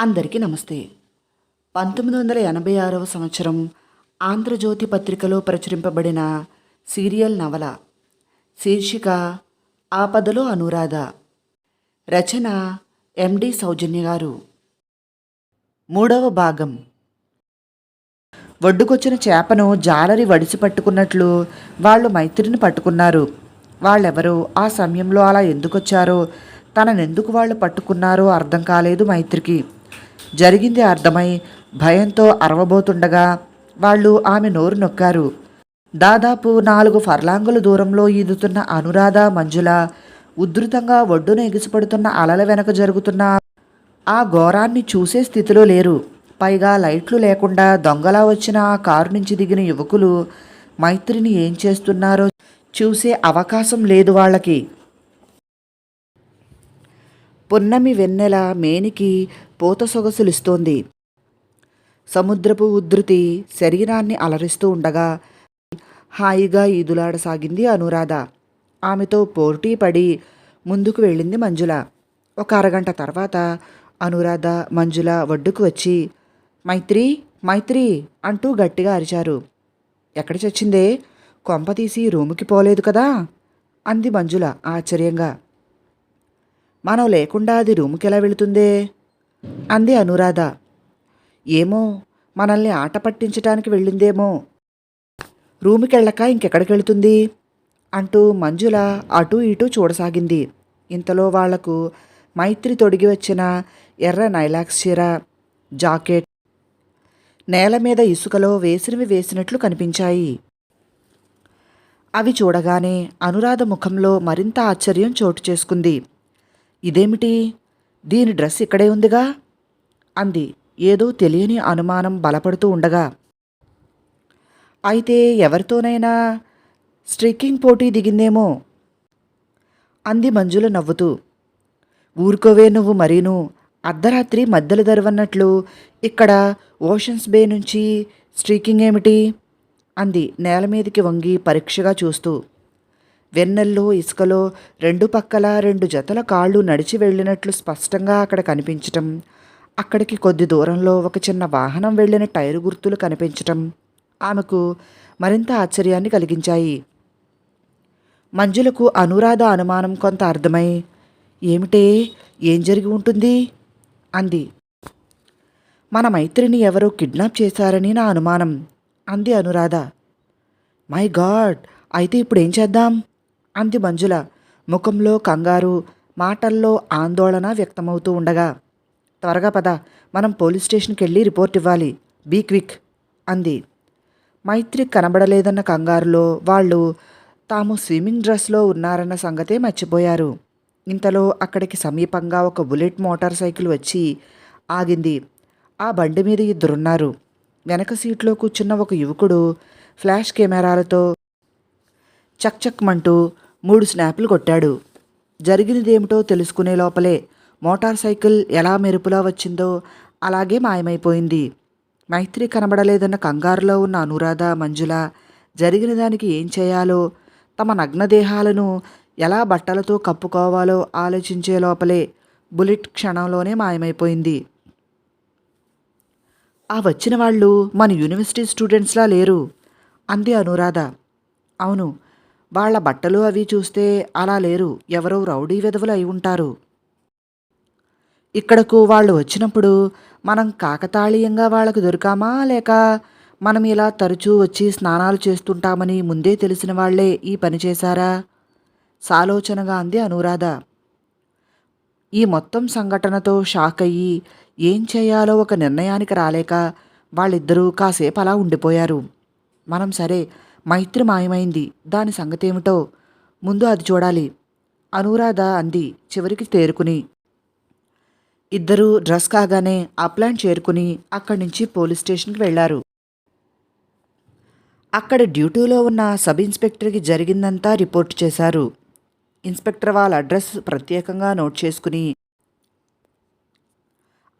అందరికీ నమస్తే. పంతొమ్మిది వందల ఎనభై ఆరవ సంవత్సరం ఆంధ్రజ్యోతి పత్రికలో ప్రచురింపబడిన సీరియల్ నవల శీర్షిక ఆపదలో అనురాధ. రచన ఎండి సౌజన్య గారు. మూడవ భాగం. ఒడ్డుకొచ్చిన చేపను జాలరి వడిసి పట్టుకున్నట్లు వాళ్ళు మైత్రిని పట్టుకున్నారు. వాళ్ళెవరో ఆ సమయంలో అలా ఎందుకొచ్చారో తననెందుకు వాళ్ళు పట్టుకున్నారో అర్థం కాలేదు మైత్రికి. జరిగింది అర్థమై భయంతో అరవబోతుండగా వాళ్ళు ఆమె నోరు నొక్కారు. దాదాపు నాలుగు ఫర్లాంగుల దూరంలో ఈదుతున్న అనురాధ మంజుల ఉధృతంగా ఒడ్డున ఎగిసిపడుతున్న అలల వెనక జరుగుతున్న ఆ ఘోరాన్ని చూసే స్థితిలో లేరు. పైగా లైట్లు లేకుండా దొంగలా వచ్చిన ఆ కారు నుంచి దిగిన యువకులు మైత్రిని ఏం చేస్తున్నారో చూసే అవకాశం లేదు వాళ్ళకి. పున్నమి వెన్నెల మేనికి పూత సొగసులిస్తోంది. సముద్రపు ఉధృతి శరీరాన్ని అలరిస్తూ ఉండగా హాయిగా ఈదులాడసాగింది అనురాధ. ఆమెతో పోటీ పడి ముందుకు వెళ్ళింది మంజుల. ఒక అరగంట తర్వాత అనురాధ మంజుల ఒడ్డుకు వచ్చి మైత్రి మైత్రి అంటూ గట్టిగా అరిచారు. ఎక్కడ చచ్చిందే? కొంప తీసి రూముకి పోలేదు కదా అంది మంజుల ఆశ్చర్యంగా. మనం లేకుండా అది రూముకి ఎలా వెళుతుందే? అంది అనురాధ. ఏమో మనల్ని ఆట పట్టించటానికి వెళ్ళిందేమో. రూముకి ఇంకెక్కడికి వెళుతుంది అంటూ మంజుల అటూ ఇటూ చూడసాగింది. ఇంతలో వాళ్ళకు మైత్రి తొడిగి వచ్చిన ఎర్ర నైలాక్స్ చీర జాకెట్ నేల మీద ఇసుకలో వేసినవి వేసినట్లు కనిపించాయి. అవి చూడగానే అనురాధ ముఖంలో మరింత ఆశ్చర్యం చోటు చేసుకుంది. ఇదేమిటి? దీని డ్రెస్ ఇక్కడే ఉందిగా? అంది. ఏదో తెలియని అనుమానం బలపడుతూ ఉండగా. అయితే ఎవరితోనైనా? స్ట్రిక్కింగ్ పోటీ దిగిందేమో? అంది మంజుల నవ్వుతూ. ఊరుకోవే నువ్వు మరీను. అర్ధరాత్రి మధ్యలో దరువన్నట్లు ఇక్కడ ఓషన్స్ బే నుంచి స్ట్రీకింగ్ ఏమిటి? అంది నేల మీదకి వంగి పరీక్షగా చూస్తూ. వెన్నెల్లో ఇసుకలో రెండు పక్కల రెండు జతల కాళ్ళు నడిచి వెళ్ళినట్లు స్పష్టంగా అక్కడ కనిపించటం అక్కడికి కొద్ది దూరంలో ఒక చిన్న వాహనం వెళ్ళిన టైరు గుర్తులు కనిపించటం ఆమెకు మరింత ఆశ్చర్యాన్ని కలిగించాయి. మంజులకు అనురాధ అనుమానం కొంత అర్థమై ఏమిటే? ఏం జరిగి ఉంటుంది? అంది. మన మైత్రిని ఎవరో కిడ్నాప్ చేశారని నా అనుమానం అంది అనురాధ. My God! అయితే ఇప్పుడు ఏం చేద్దాం? అంది మంజుల. ముఖంలో కంగారు మాటల్లో ఆందోళన వ్యక్తమవుతూ ఉండగా త్వరగా పద మనం పోలీస్ స్టేషన్కి వెళ్ళి రిపోర్ట్ ఇవ్వాలి. బీ క్విక్ అంది. మైత్రి కనబడలేదన్న కంగారులో వాళ్ళు తాము స్విమ్మింగ్ డ్రెస్లో ఉన్నారన్న సంగతే మర్చిపోయారు. ఇంతలో అక్కడికి సమీపంగా ఒక బుల్లెట్ మోటార్ సైకిల్ వచ్చి ఆగింది. ఆ బండి మీద ఇద్దరున్నారు. వెనక సీట్లో కూర్చున్న ఒక యువకుడు ఫ్లాష్ కెమెరాలతో చక్ చక్మంటూ మూడు స్నాపులు కొట్టాడు. జరిగినదేమిటో తెలుసుకునే లోపలే మోటార్ సైకిల్ ఎలా మెరుపులా వచ్చిందో అలాగే మాయమైపోయింది. మైత్రి కనబడలేదన్న కంగారులో ఉన్న అనురాధ మంజుల జరిగిన దానికి ఏం చేయాలో తమ నగ్నదేహాలను ఎలా బట్టలతో కప్పుకోవాలో ఆలోచించే లోపలే బుల్లెట్ క్షణంలోనే మాయమైపోయింది. ఆ వచ్చిన వాళ్ళు మన యూనివర్సిటీ స్టూడెంట్స్లా లేరు అంది అనురాధ. అవును వాళ్ళ బట్టలు అవి చూస్తే అలా లేరు. ఎవరో రౌడీ విధవులు అయి ఉంటారు. ఇక్కడకు వాళ్ళు వచ్చినప్పుడు మనం కాకతాళీయంగా వాళ్ళకు దొరికామా? లేక మనం ఇలా తరచూ వచ్చి స్నానాలు చేస్తుంటామని ముందే తెలిసిన వాళ్ళే ఈ పని చేశారా? సాలోచనగా అంది అనురాధ. ఈ మొత్తం సంఘటనతో షాక్ అయ్యి ఏం చేయాలో ఒక నిర్ణయానికి రాలేక వాళ్ళిద్దరూ కాసేపు అలా ఉండిపోయారు. మనం సరే మైత్రి మాయమైంది దాని సంగతేమిటో ముందు అది చూడాలి. అనురాధ అంది చివరికి తేరుకుని. ఇద్దరూ డ్రెస్ కాగానే అప్లాండ్ చేరుకుని అక్కడి నుంచి పోలీస్ స్టేషన్కి వెళ్ళారు అక్కడ డ్యూటీలో ఉన్న సబ్ ఇన్స్పెక్టర్కి జరిగిందంతా రిపోర్ట్ చేశారు. ఇన్స్పెక్టర్ వాళ్ళ అడ్రస్ ప్రత్యేకంగా నోట్ చేసుకుని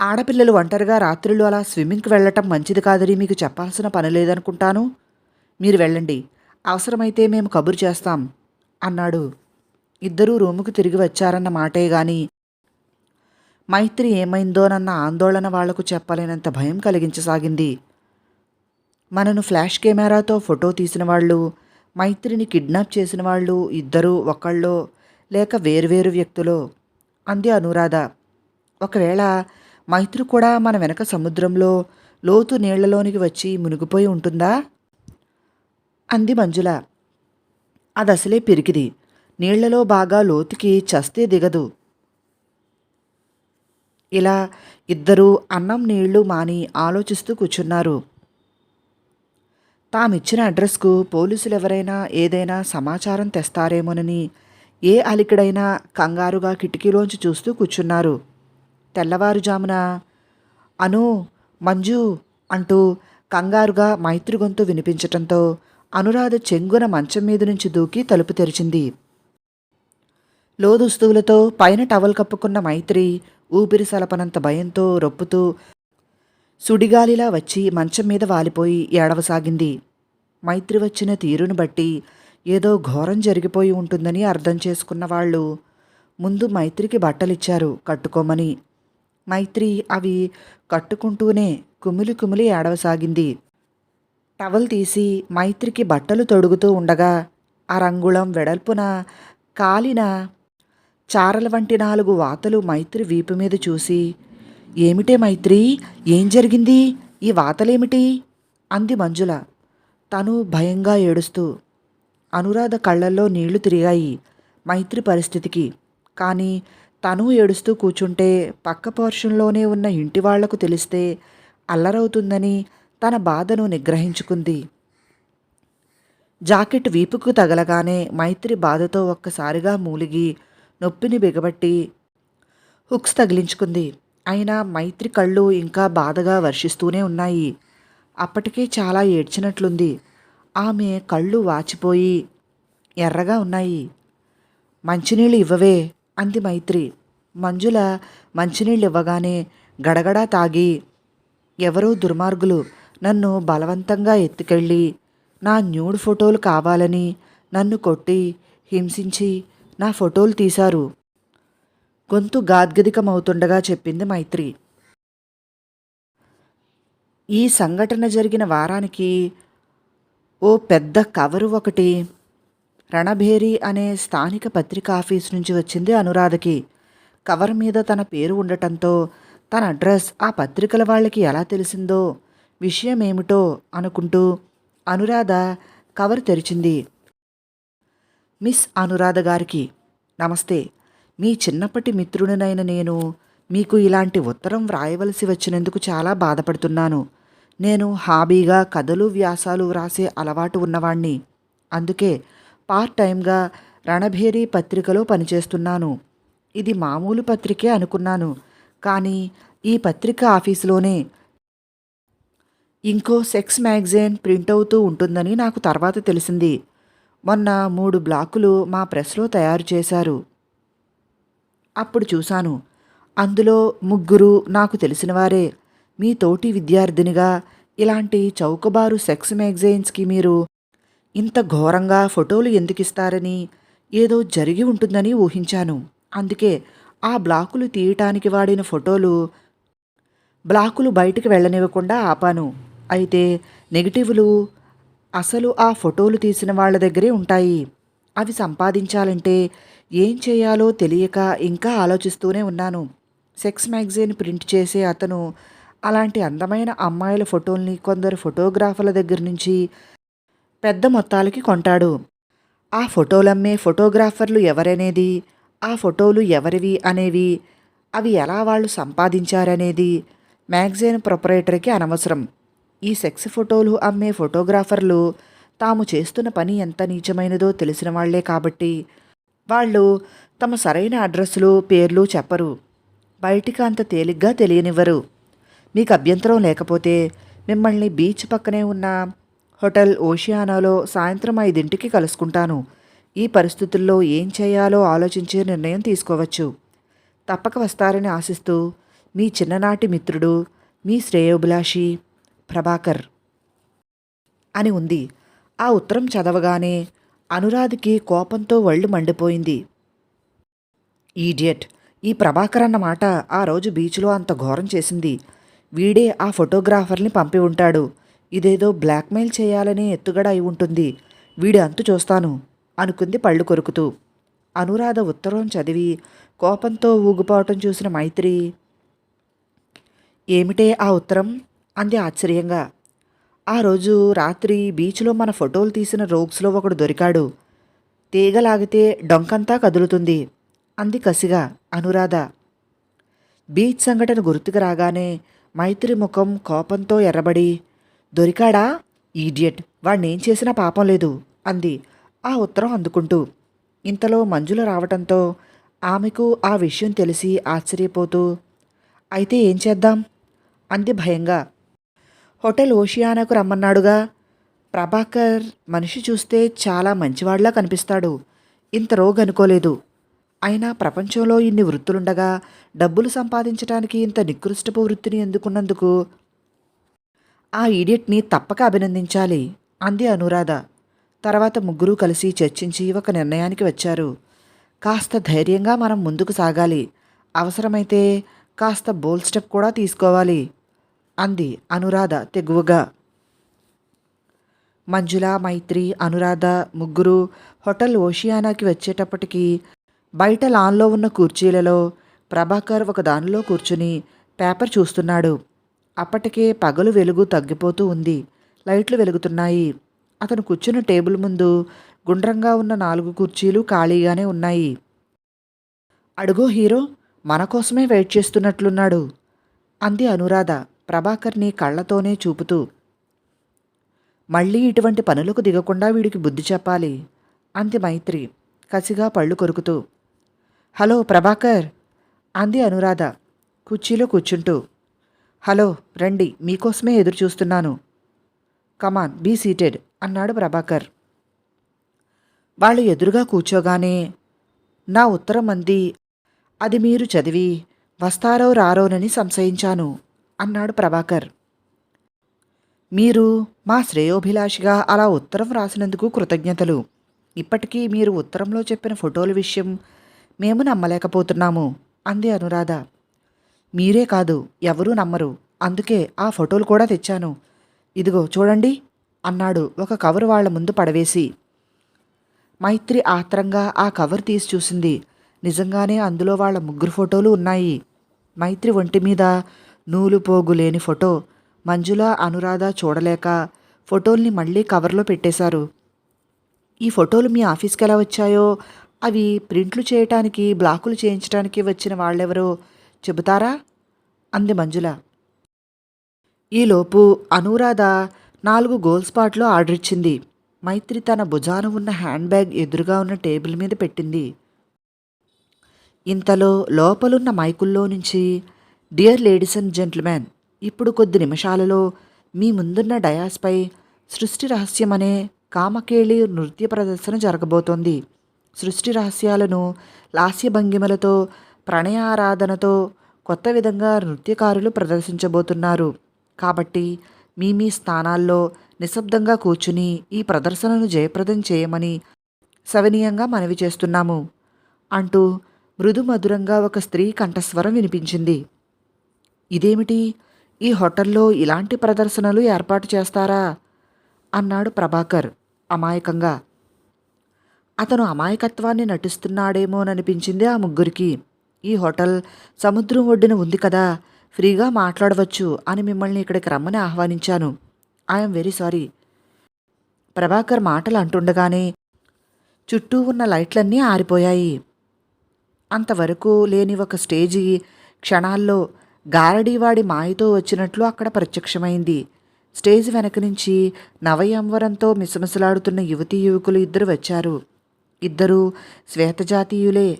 ఆడపిల్లలు ఒంటరిగా రాత్రులు అలా స్విమ్మింగ్కి వెళ్ళటం మంచిది కాదని మీకు చెప్పాల్సిన పని లేదనుకుంటాను? మీరు వెళ్ళండి. అవసరమైతే మేము కబురు చేస్తాం అన్నాడు. ఇద్దరూ రూముకు తిరిగి వచ్చారన్న మాటే గాని మైత్రి ఏమైందోనన్న ఆందోళన వాళ్ళకు చెప్పలేనంత భయం కలిగించసాగింది. మనను ఫ్లాష్ కెమెరాతో ఫోటో తీసిన వాళ్ళు మైత్రిని కిడ్నాప్ చేసిన వాళ్ళు ఇద్దరూ ఒకళ్ళో లేక వేరువేరు వ్యక్తులో అంది అనురాధ. ఒకవేళ మైత్రి కూడా మన వెనక సముద్రంలో లోతు నీళ్ళలోనికి వచ్చి మునిగిపోయి ఉంటుందా? అంది మంజుల. అది అసలే పిరికిది. నీళ్ళలో బాగా లోతుకి చస్తే దిగదు. ఇలా ఇద్దరూ అన్నం నీళ్ళు మాని ఆలోచిస్తూ కూర్చున్నారు. తామిచ్చిన అడ్రస్కు పోలీసులు ఎవరైనా ఏదైనా సమాచారం తెస్తారేమోనని ఏ అలికిడైనా కంగారుగా కిటికీలోంచి చూస్తూ కూర్చున్నారు. తెల్లవారుజామున అను మంజు అంటూ కంగారుగా మైత్రి గొంతు వినిపించటంతో అనురాధ చెంగున మంచం మీద నుంచి దూకి తలుపు తెరిచింది. లోదుస్తువులతో పైన టవల్ కప్పుకున్న మైత్రి ఊపిరి సలపనంత భయంతో రొప్పుతూ సుడిగాలిలా వచ్చి మంచం మీద వాలిపోయి ఏడవసాగింది. మైత్రి వచ్చిన తీరును బట్టి ఏదో ఘోరం జరిగిపోయి ఉంటుందని అర్థం చేసుకున్న వాళ్ళు ముందు మైత్రికి బట్టలిచ్చారు కట్టుకోమని. మైత్రి అవి కట్టుకుంటూనే కుమిలి కుమిలి ఏడవసాగింది. టవల్ తీసి మైత్రికి బట్టలు తొడుగుతూ ఉండగా ఆ రంగుళం వెడల్పున కాలిన చారల వంటి నాలుగు వాతలు మైత్రి వీపు మీద చూసి ఏమిటే మైత్రి ఏం జరిగింది? ఈ వాతలేమిటి అంది మంజుల. తను భయంగా ఏడుస్తూ అనురాధ కళ్ళల్లో నీళ్ళు తిరిగాయి మైత్రి పరిస్థితికి. కానీ తను ఏడుస్తూ కూర్చుంటే పక్క పోర్షన్లోనే ఉన్న ఇంటి వాళ్ళకు తెలిస్తే అల్లరవుతుందని తన బాధను నిగ్రహించుకుంది. జాకెట్ వీపుకు తగలగానే మైత్రి బాధతో ఒక్కసారిగా మూలిగి నొప్పిని బిగబట్టి హుక్స్ తగిలించుకుంది. అయినా మైత్రి కళ్ళు ఇంకా బాధగా వర్షిస్తూనే ఉన్నాయి. అప్పటికే చాలా ఏడ్చినట్లుంది. ఆమె కళ్ళు వాచిపోయి ఎర్రగా ఉన్నాయి. మంచినీళ్ళు ఇవ్వవే అంది మైత్రి. మంజుల మంచినీళ్ళు ఇవ్వగానే గడగడా తాగి ఎవరో దుర్మార్గులు నన్ను బలవంతంగా ఎత్తుకెళ్ళి నా న్యూడ్ ఫోటోలు కావాలని నన్ను కొట్టి హింసించి నా ఫోటోలు తీశారు. గొంతు గాద్గదికమవుతుండగా చెప్పింది మైత్రి. ఈ సంఘటన జరిగిన వారానికి ఓ పెద్ద కవరు ఒకటి రణభేరి అనే స్థానిక పత్రిక ఆఫీస్ నుంచి వచ్చింది అనురాధకి. కవర్ మీద తన పేరు ఉండటంతో తన అడ్రస్ ఆ పత్రికల వాళ్ళకి ఎలా తెలిసిందో విషయం ఏమిటో అనుకుంటూ అనురాధ కవర్ తెరిచింది. మిస్ అనురాధ గారికి నమస్తే. మీ చిన్నప్పటి మిత్రుడినైన నేను మీకు ఇలాంటి ఉత్తరం వ్రాయవలసి వచ్చినందుకు చాలా బాధపడుతున్నాను. నేను హాబీగా కథలు వ్యాసాలు వ్రాసే అలవాటు ఉన్నవాణ్ణి. అందుకే పార్ట్ టైంగా రణభేరి పత్రికలో పనిచేస్తున్నాను. ఇది మామూలు పత్రికే అనుకున్నాను. కానీ ఈ పత్రిక ఆఫీసులోనే ఇంకో సెక్స్ మ్యాగజైన్ ప్రింట్ అవుతూ ఉంటుందని నాకు తర్వాత తెలిసింది. మొన్న మూడు బ్లాకులు మా ప్రెస్లో తయారు చేశారు. అప్పుడు చూశాను. అందులో ముగ్గురు నాకు తెలిసినవారే మీ తోటి విద్యార్థినిగా ఇలాంటి చౌకబారు సెక్స్ మ్యాగజైన్స్కి మీరు ఇంత ఘోరంగా ఫోటోలు ఎందుకు ఇస్తారని ఏదో జరిగి ఉంటుందని ఊహించాను. అందుకే ఆ బ్లాకులు తీయటానికి వాడిన ఫోటోలు బ్లాకులు బయటికి వెళ్ళనివ్వకుండా ఆపాను. అయితే నెగిటివ్లు అసలు ఆ ఫోటోలు తీసిన వాళ్ళ దగ్గరే ఉంటాయి. అవి సంపాదించాలంటే ఏం చేయాలో తెలియక ఇంకా ఆలోచిస్తూనే ఉన్నాను. సెక్స్ మ్యాగజైన్ ప్రింట్ చేసే అతను అలాంటి అందమైన అమ్మాయిల ఫోటోల్ని కొందరు ఫోటోగ్రాఫర్ల దగ్గర నుంచి పెద్ద మొత్తాలకి కొంటాడు. ఆ ఫోటోలమ్మే ఫోటోగ్రాఫర్లు ఎవరనేది ఆ ఫోటోలు ఎవరివి అనేవి అవి ఎలా వాళ్ళు సంపాదించారనేది మ్యాగజైన్ ప్రొపరేటర్కి అనవసరం. ఈ సెక్స్ ఫోటోలు అమ్మే ఫోటోగ్రాఫర్లు తాము చేస్తున్న పని ఎంత నీచమైనదో తెలిసిన వాళ్ళే కాబట్టి వాళ్ళు తమ సరైన అడ్రస్లు పేర్లు చెప్పరు. బయటికి అంత తేలిగ్గా తెలియనివ్వరు. మీకు అభ్యంతరం లేకపోతే మిమ్మల్ని బీచ్ పక్కనే ఉన్న హోటల్ ఓషియానాలో సాయంత్రం ఐదింటికి కలుసుకుంటాను. ఈ పరిస్థితుల్లో ఏం చేయాలో ఆలోచించే నిర్ణయం తీసుకోవచ్చు. తప్పక వస్తారని ఆశిస్తూ మీ చిన్ననాటి మిత్రుడు మీ శ్రేయోభిలాషి ప్రభాకర్ అని ఉంది. ఆ ఉత్తరం చదవగానే అనురాధకి కోపంతో వళ్ళు మండిపోయింది. ఈడియట్! ఈ ప్రభాకర్ అన్నమాట ఆ రోజు బీచ్లో అంత ఘోరం చేసింది. వీడే ఆ ఫోటోగ్రాఫర్ని పంపి ఉంటాడు. ఇదేదో బ్లాక్మెయిల్ చేయాలనే ఎత్తుగడ అయి ఉంటుంది. వీడి అంతు చూస్తాను అనుకుంది పళ్ళు కొరుకుతూ. అనురాధ ఉత్తరం చదివి కోపంతో ఊగిపోవటం చూసిన మైత్రి ఏమిటే ఆ ఉత్తరం? అంది ఆశ్చర్యంగా. ఆ రోజు రాత్రి బీచ్లో మన ఫోటోలు తీసిన రోగ్స్లో ఒకడు దొరికాడు. తీగలాగితే డొంకంతా కదులుతుంది అంది కసిగా అనురాధ. బీచ్ సంఘటన గుర్తుకు రాగానే మైత్రి ముఖం కోపంతో ఎర్రబడి దొరికాడా? ఈడియట్! వాణ్ణేం చేసినా పాపం లేదు అంది ఆ ఉత్తరం అందుకుంటూ. ఇంతలో మంజుల రావటంతో ఆమెకు ఆ విషయం తెలిసి ఆశ్చర్యపోతూ అయితే ఏం చేద్దాం? అంది భయంగా. హోటల్ ఓషియానాకు రమ్మన్నాడుగా. ప్రభాకర్ మనిషి చూస్తే చాలా మంచివాడిలా కనిపిస్తాడు. ఇంత రోగ్ అనుకోలేదు అయినా ప్రపంచంలో ఇన్ని వృత్తులుండగా డబ్బులు సంపాదించడానికి ఇంత నికృష్టపు వృత్తిని ఎందుకున్నందుకు? ఆ ఈడియట్ని తప్పక అభినందించాలి అంది అనురాధ. తర్వాత ముగ్గురు కలిసి చర్చించి ఒక నిర్ణయానికి వచ్చారు. కాస్త ధైర్యంగా మనం ముందుకు సాగాలి. అవసరమైతే కాస్త బోల్ స్టెప్ కూడా తీసుకోవాలి. అంది అనురాధ తెగువగా. మంజుల మైత్రి అనురాధ ముగ్గురు హోటల్ ఓషియానాకి వచ్చేటప్పటికి బయట లాన్లో ఉన్న కుర్చీలలో ప్రభాకర్ ఒక దానిలో కూర్చుని పేపర్ చూస్తున్నాడు. అప్పటికే పగలు వెలుగు తగ్గిపోతూ ఉంది. లైట్లు వెలుగుతున్నాయి. అతను కూర్చున్న టేబుల్ ముందు గుండ్రంగా ఉన్న నాలుగు కుర్చీలు ఖాళీగానే ఉన్నాయి. అడుగో హీరో మన కోసమే వెయిట్ చేస్తున్నట్లున్నాడు అంది అనురాధ. ప్రభాకర్ని కళ్ళతోనే చూపుతూ మళ్ళీ ఇటువంటి పనులకు దిగకుండా వీడికి బుద్ధి చెప్పాలి అంది మైత్రి కసిగా పళ్ళు కొరుకుతూ. హలో ప్రభాకర్ అంది అనురాధ కుర్చీలో కూర్చుంటూ. హలో రండి మీకోసమే ఎదురు చూస్తున్నాను కమాన్ బీ సీటెడ్ అన్నాడు ప్రభాకర్. వాళ్ళు ఎదురుగా కూర్చోగానే నా ఉత్తరం అంది అది మీరు చదివి వస్తారో రారోనని సంశయించాను. అన్నాడు ప్రభాకర్. మీరు మా శ్రేయోభిలాషిగా అలా ఉత్తరం రాసినందుకు కృతజ్ఞతలు. ఇప్పటికీ మీరు ఉత్తరంలో చెప్పిన ఫోటోల విషయం మేము నమ్మలేకపోతున్నాము అంది అనురాధ. మీరే కాదు ఎవరూ నమ్మరు అందుకే ఆ ఫోటోలు కూడా తెచ్చాను. ఇదిగో చూడండి అన్నాడు ఒక కవర్ వాళ్ళ ముందు పడవేసి. మైత్రి ఆత్రంగా ఆ కవర్ తీసి చూసింది. నిజంగానే అందులో వాళ్ళ ముగ్గురు ఫోటోలు ఉన్నాయి. మైత్రి ఒంటి మీద నూలు ఫోటో. మంజుల అనురాధ చూడలేక ఫోటోల్ని మళ్ళీ కవర్లో పెట్టేశారు. ఈ ఫోటోలు మీ ఆఫీస్కి ఎలా వచ్చాయో? అవి ప్రింట్లు చేయటానికి బ్లాకులు చేయించడానికి వచ్చిన వాళ్ళెవరో చెబుతారా? అంది మంజుల. ఈలోపు అనురాధ నాలుగు గోల్ స్పాట్లో ఆర్డర్ ఇచ్చింది. మైత్రి తన భుజాన ఉన్న హ్యాండ్ బ్యాగ్ ఎదురుగా ఉన్న టేబుల్ మీద పెట్టింది. ఇంతలో లోపలున్న మైకుల్లో నుంచి డియర్ లేడీస్ అండ్ జెంట్మెన్ ఇప్పుడు కొద్ది నిమిషాలలో మీ ముందున్న డయాస్పై సృష్టి రహస్యం అనే కామకేళి నృత్య ప్రదర్శన జరగబోతోంది. సృష్టి రహస్యాలను లాస్య భంగిమలతో ప్రణయారాధనతో కొత్త విధంగా నృత్యకారులు ప్రదర్శించబోతున్నారు. కాబట్టి మీ మీ స్థానాల్లో నిశ్శబ్దంగా కూర్చుని ఈ ప్రదర్శనను జయప్రదం చేయమని సవనీయంగా మనవి చేస్తున్నాము. అంటూ మృదు మధురంగా ఒక స్త్రీ కంఠస్వరం వినిపించింది. ఇదేమిటి? ఈ హోటల్లో ఇలాంటి ప్రదర్శనలు ఏర్పాటు చేస్తారా? అన్నాడు ప్రభాకర్ అమాయకంగా. అతను అమాయకత్వాన్ని నటిస్తున్నాడేమోననిపించింది ఆ ముగ్గురికి. ఈ హోటల్ సముద్రం ఒడ్డున ఉంది కదా ఫ్రీగా మాట్లాడవచ్చు అని మిమ్మల్ని ఇక్కడికి రమ్మని ఆహ్వానించాను. I'm very sorry. ప్రభాకర్ మాటలు అంటుండగానే చుట్టూ ఉన్న లైట్లన్నీ ఆరిపోయాయి. అంతవరకు లేని ఒక స్టేజి క్షణాల్లో గారడీవాడి మాయతో వచ్చినట్లు అక్కడ ప్రత్యక్షమైంది. స్టేజ్ వెనక నుంచి నవయంవరంతో మిసమిసలాడుతున్న యువతీ యువకులు ఇద్దరు వచ్చారు. ఇద్దరూ శ్వేతజాతీయులే.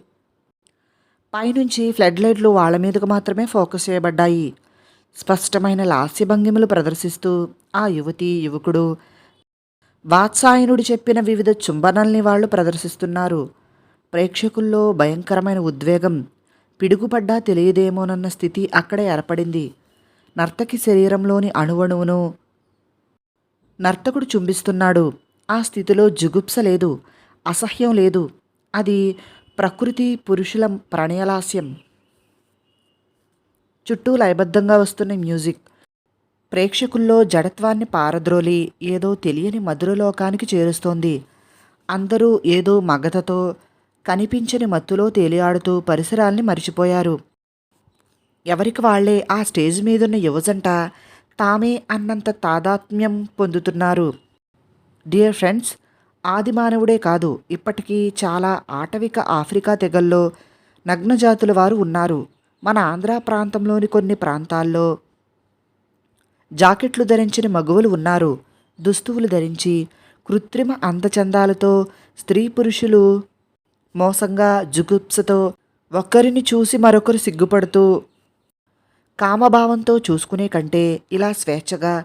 పైనుంచి ఫ్లడ్ లైట్లు వాళ్ళ మీదకు మాత్రమే ఫోకస్ చేయబడ్డాయి. స్పష్టమైన లాస్య భంగిమలు ప్రదర్శిస్తూ ఆ యువతి యువకుడు వాత్సాయనుడు చెప్పిన వివిధ చుంబనల్ని వాళ్ళు ప్రదర్శిస్తున్నారు. ప్రేక్షకుల్లో భయంకరమైన ఉద్వేగం పిడుగుపడ్డా తెలియదేమోనన్న స్థితి అక్కడ ఏర్పడింది. నర్తకి శరీరంలోని అణువణువును నర్తకుడు చుంబిస్తున్నాడు. ఆ స్థితిలో జుగుప్స లేదు. అసహ్యం లేదు. అది ప్రకృతి పురుషుల ప్రణయలాస్యం. చుట్టూ లయబద్ధంగా వస్తున్న మ్యూజిక్. ప్రేక్షకుల్లో జడత్వాన్ని పారద్రోలి ఏదో తెలియని మధురలోకానికి చేరుస్తోంది. అందరూ ఏదో మగతతో కనిపించని మత్తులో తేలియాడుతూ పరిసరాల్ని మరిచిపోయారు. ఎవరికి వాళ్ళే ఆ స్టేజ్ మీదున్న యువజంట తామే అన్నంత తాదాత్మ్యం పొందుతున్నారు. డియర్ ఫ్రెండ్స్ ఆదిమానవుడే కాదు ఇప్పటికీ చాలా ఆటవిక ఆఫ్రికా తెగల్లో నగ్నజాతుల వారు ఉన్నారు. మన ఆంధ్ర ప్రాంతంలోని కొన్ని ప్రాంతాల్లో జాకెట్లు ధరించిన మగువలు ఉన్నారు. దుస్తువులు ధరించి కృత్రిమ అందచందాలతో స్త్రీ పురుషులు మోసంగా జుగుప్సతో ఒక్కరిని చూసి మరొకరు సిగ్గుపడుతూ కామభావంతో చూసుకునే కంటే ఇలా స్వేచ్ఛగా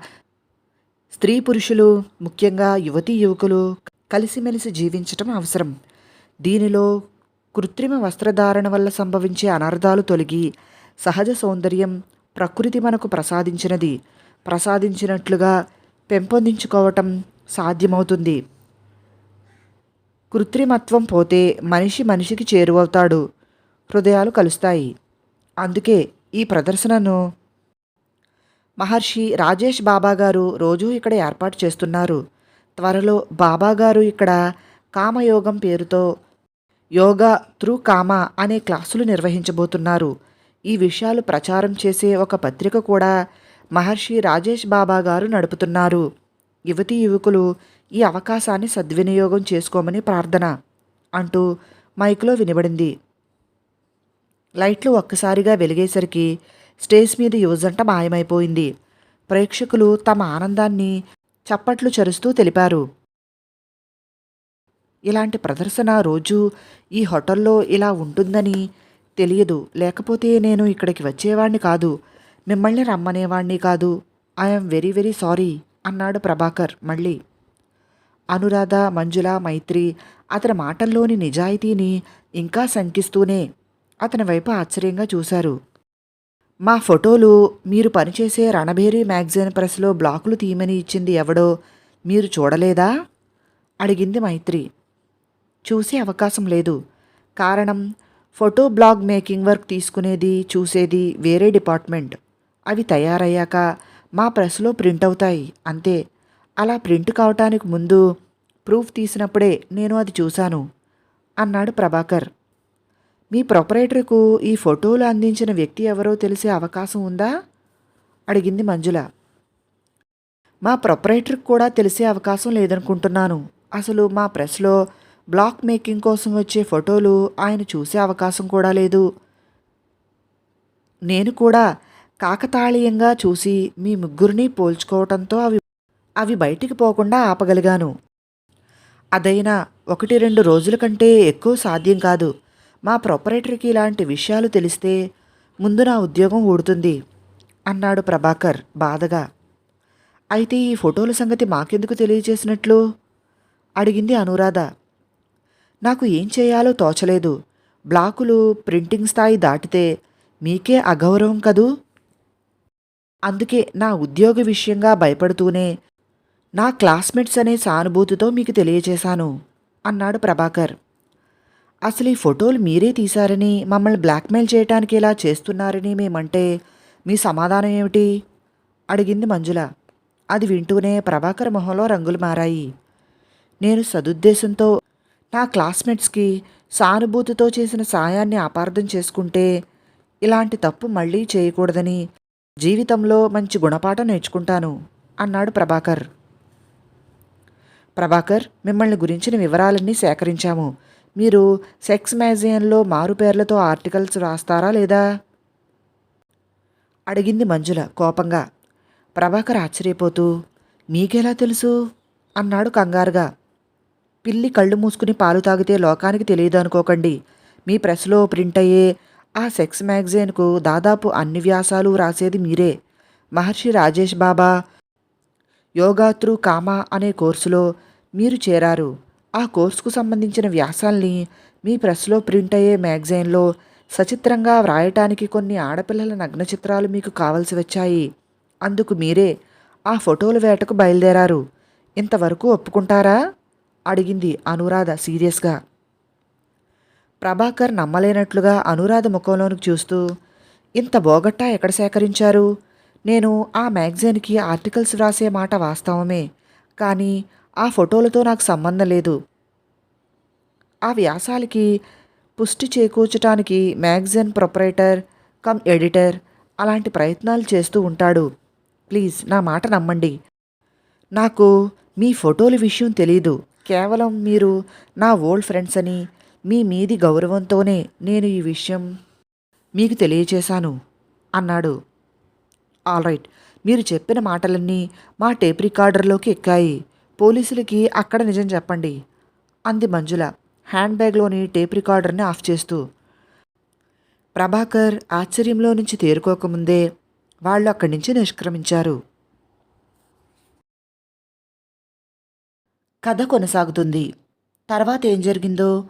స్త్రీ పురుషులు ముఖ్యంగా యువతీ యువకులు కలిసిమెలిసి జీవించటం అవసరం. దీనిలో కృత్రిమ వస్త్రధారణ వల్ల సంభవించే అనర్థాలు తొలగి సహజ సౌందర్యం ప్రకృతి మనకు ప్రసాదించినది. ప్రసాదించినట్లుగా పెంపొందించుకోవటం సాధ్యమవుతుంది. కృత్రిమత్వం పోతే మనిషి మనిషికి చేరువవుతాడు. హృదయాలు కలుస్తాయి. అందుకే ఈ ప్రదర్శనను మహర్షి రాజేష్ బాబా గారు రోజూ ఇక్కడ ఏర్పాటు చేస్తున్నారు. త్వరలో బాబాగారు ఇక్కడ కామయోగం పేరుతో యోగా త్రూ కామ అనే క్లాసులు నిర్వహించబోతున్నారు. ఈ విషయాలు ప్రచారం చేసే ఒక పత్రిక కూడా మహర్షి రాజేష్ బాబా గారు నడుపుతున్నారు. యువతీ యువకులు ఈ అవకాశాన్ని సద్వినియోగం చేసుకోమని ప్రార్థన అంటూ మైక్లో వినబడింది. లైట్లు ఒక్కసారిగా వెలిగేసరికి స్టేజ్ మీద యువజంట మాయమైపోయింది. ప్రేక్షకులు తమ ఆనందాన్ని చప్పట్లు చరుస్తూ తెలిపారు. ఇలాంటి ప్రదర్శన రోజు ఈ హోటల్లో ఇలా ఉంటుందని తెలియదు. లేకపోతే నేను ఇక్కడికి వచ్చేవాణ్ణి కాదు. మిమ్మల్ని రమ్మనేవాణ్ణి కాదు. I'm very very sorry. అన్నాడు ప్రభాకర్ మళ్ళీ. అనురాధ మంజుల మైత్రి అతని మాటల్లోని నిజాయితీని ఇంకా శంకిస్తూనే అతని వైపు ఆశ్చర్యంగా చూశారు. మా ఫోటోలు మీరు పనిచేసే రణభేరి మ్యాగజైన్ ప్రెస్లో బ్లాకులు తీయమని ఇచ్చింది ఎవడో మీరు చూడలేదా? అడిగింది మైత్రి. చూసే అవకాశం లేదు. కారణం ఫోటో బ్లాగ్ మేకింగ్ వర్క్ తీసుకునేది చూసేది వేరే డిపార్ట్మెంట్. అవి తయారయ్యాక మా ప్రెస్లో ప్రింట్ అవుతాయి. అంతే. అలా ప్రింట్ కావటానికి ముందు ప్రూఫ్ తీసినప్పుడే నేను అది చూశాను అన్నాడు ప్రభాకర్. మీ ప్రొపరేటర్కు ఈ ఫోటోలు అందించిన వ్యక్తి ఎవరో తెలిసే అవకాశం ఉందా? అడిగింది మంజుల. మా ప్రొపరేటర్కి కూడా తెలిసే అవకాశం లేదనుకుంటున్నాను. అసలు మా ప్రెస్లో బ్లాక్ మేకింగ్ కోసం వచ్చే ఫోటోలు ఆయన చూసే అవకాశం కూడా లేదు. నేను కూడా కాకతాళీయంగా చూసి మీ ముగ్గురిని పోల్చుకోవటంతో అవి అవి బయటికి పోకుండా ఆపగలిగాను. అదైనా ఒకటి రెండు రోజుల కంటే ఎక్కువ సాధ్యం కాదు. మా ప్రొపరేటర్కి ఇలాంటి విషయాలు తెలిస్తే ముందు నా ఉద్యోగం ఊడుతుంది అన్నాడు ప్రభాకర్ బాధగా. అయితే ఈ ఫోటోల సంగతి మాకెందుకు తెలియజేసినట్లు? అడిగింది అనురాధ. నాకు ఏం చేయాలో తోచలేదు. బ్లాకులు ప్రింటింగ్ స్థాయి దాటితే మీకే అగౌరవం కదూ? అందుకే నా ఉద్యోగ విషయంగా భయపడుతూనే నా క్లాస్మేట్స్ అనే సానుభూతితో మీకు తెలియజేశాను అన్నాడు ప్రభాకర్. అసలు ఈ ఫోటోలు మీరే తీశారని మమ్మల్ని బ్లాక్మెయిల్ చేయటానికి ఇలా చేస్తున్నారని మేమంటే మీ సమాధానం ఏమిటి? అడిగింది మంజుల. అది వింటూనే ప్రభాకర్ మొహంలో రంగులు మారాయి. నేను సదుద్దేశంతో నా క్లాస్మేట్స్కి సానుభూతితో చేసిన సాయాన్ని అపార్థం చేసుకుంటే ఇలాంటి తప్పు మళ్ళీ చేయకూడదని జీవితంలో మంచి గుణపాఠం నేర్చుకుంటాను అన్నాడు ప్రభాకర్. ప్రభాకర్ మిమ్మల్ని గురించిన వివరాలన్నీ సేకరించాము. మీరు సెక్స్ మ్యాగజైన్లో మారు పేర్లతో ఆర్టికల్స్ రాస్తారా లేదా? అడిగింది మంజుల కోపంగా. ప్రభాకర్ ఆశ్చర్యపోతూ మీకెలా తెలుసు? అన్నాడు కంగారుగా. పిల్లి కళ్ళు మూసుకుని పాలు తాగితే లోకానికి తెలియదు అనుకోకండి మీ ప్రెస్లో ప్రింట్ అయ్యే ఆ సెక్స్ మ్యాగజైన్కు దాదాపు అన్ని వ్యాసాలు రాసేది మీరే. మహర్షి రాజేష్ బాబా యోగాత్రు కామా అనే కోర్సులో మీరు చేరారు. ఆ కోర్సుకు సంబంధించిన వ్యాసాల్ని మీ ప్రెస్లో ప్రింట్ అయ్యే మ్యాగజైన్లో సచిత్రంగా వ్రాయటానికి కొన్ని ఆడపిల్లల నగ్న చిత్రాలు మీకు కావలసి వచ్చాయి. అందుకు మీరే ఆ ఫోటోల వేటకు బయలుదేరారు. ఇంతవరకు ఒప్పుకుంటారా? అడిగింది అనురాధ సీరియస్గా. ప్రభాకర్ నమ్మలేనట్లుగా అనురాధ ముఖంలోనికి చూస్తూ ఇంత బోగట్టా ఎక్కడ సేకరించారు? నేను ఆ మ్యాగజైన్కి ఆర్టికల్స్ వ్రాసే మాట వాస్తవమే కానీ ఆ ఫోటోలతో నాకు సంబంధం లేదు. ఆ వ్యాసాలకి పుష్టి చేకూర్చడానికి మ్యాగజైన్ ప్రొపరేటర్ కమ్ ఎడిటర్ అలాంటి ప్రయత్నాలు చేస్తూ ఉంటాడు. ప్లీజ్ నా మాట నమ్మండి. నాకు మీ ఫోటోల విషయం తెలీదు. కేవలం మీరు నా ఓల్డ్ ఫ్రెండ్స్ అని మీ మీది గౌరవంతోనే నేను ఈ విషయం మీకు తెలియచేశాను అన్నాడు. All right. మీరు చెప్పిన మాటలన్నీ మా టేప్ రికార్డర్లోకి ఎక్కాయి. పోలీసులకి అక్కడ నిజం చెప్పండి అంది మంజుల హ్యాండ్ బ్యాగ్లోని టేప్ రికార్డర్ని ఆఫ్ చేస్తూ. ప్రభాకర్ ఆశ్చర్యంలో నుంచి తేరుకోకముందే వాళ్ళు అక్కడి నుంచి నిష్క్రమించారు. కథ కొనసాగుతుంది. తర్వాత ఏం జరిగిందో